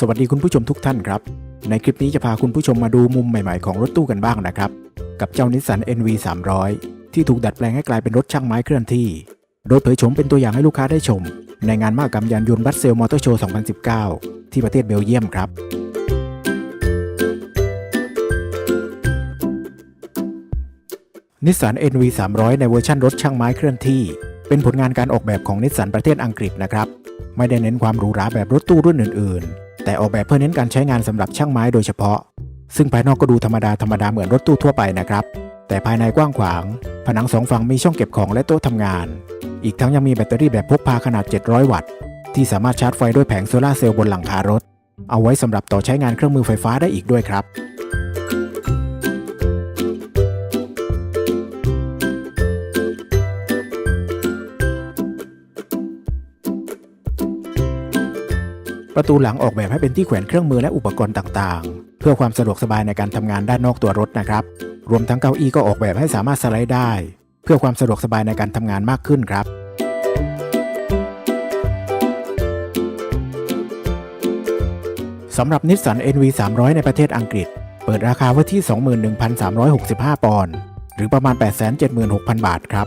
สวัสดีคุณผู้ชมทุกท่านครับ ในคลิปนี้จะพาคุณผู้ชมมาดูมุมใหม่ๆของรถตู้กันบ้างนะครับ กับเจ้านิสสัน NV 300ที่ถูกดัดแปลงให้กลายเป็นรถช่างไม้เคลื่อนที่ โดยเผยโฉมเป็นตัวอย่างให้ลูกค้าได้ชม ในงานมหกรรมยานยนต์บัสเซลมอเตอร์โชว์2019 ที่ประเทศเบลเยียมครับนิสสัน NV 300ในเวอร์ชันรถช่างไม้เคลื่อนที่ เป็นผลงานการออกแบบของนิสสันประเทศอังกฤษนะครับ ไม่ได้เน้นความหรูหราแบบรถตู้รุ่นอื่นๆ แต่ออกแบบเพื่อเน้นการใช้งานสำหรับช่างไม้โดยเฉพาะ ซึ่งภายนอกก็ดูธรรมดาธรรมดาเหมือนรถตู้ทั่วไปนะครับ แต่ภายในกว้างขวาง ผนังสองฝั่งมีช่องเก็บของและโต๊ะทำงาน อีกทั้งยังมีแบตเตอรี่แบบพกพาขนาด 700 วัตต์ ที่สามารถชาร์จไฟด้วยแผงโซลาร์เซลล์บนหลังคารถ เอาไว้สำหรับต่อใช้งานเครื่องมือไฟฟ้าได้อีกด้วยครับ ประตูหลังออกแบบให้เป็นที่แขวนเครื่องมือและอุปกรณ์ต่างๆ เพื่อความสะดวกสบายในการทำงานด้านนอกตัวรถนะครับ รวมทั้งเก้าอี้ก็ออกแบบให้สามารถสไลด์ได้ เพื่อความสะดวกสบายในการทำงานมากขึ้นครับสำหรับนิสสัน NV 300ในประเทศอังกฤษ เปิดราคาไว้ที่ 21,365 ปอนด์หรือประมาณ 876,000 บาทครับ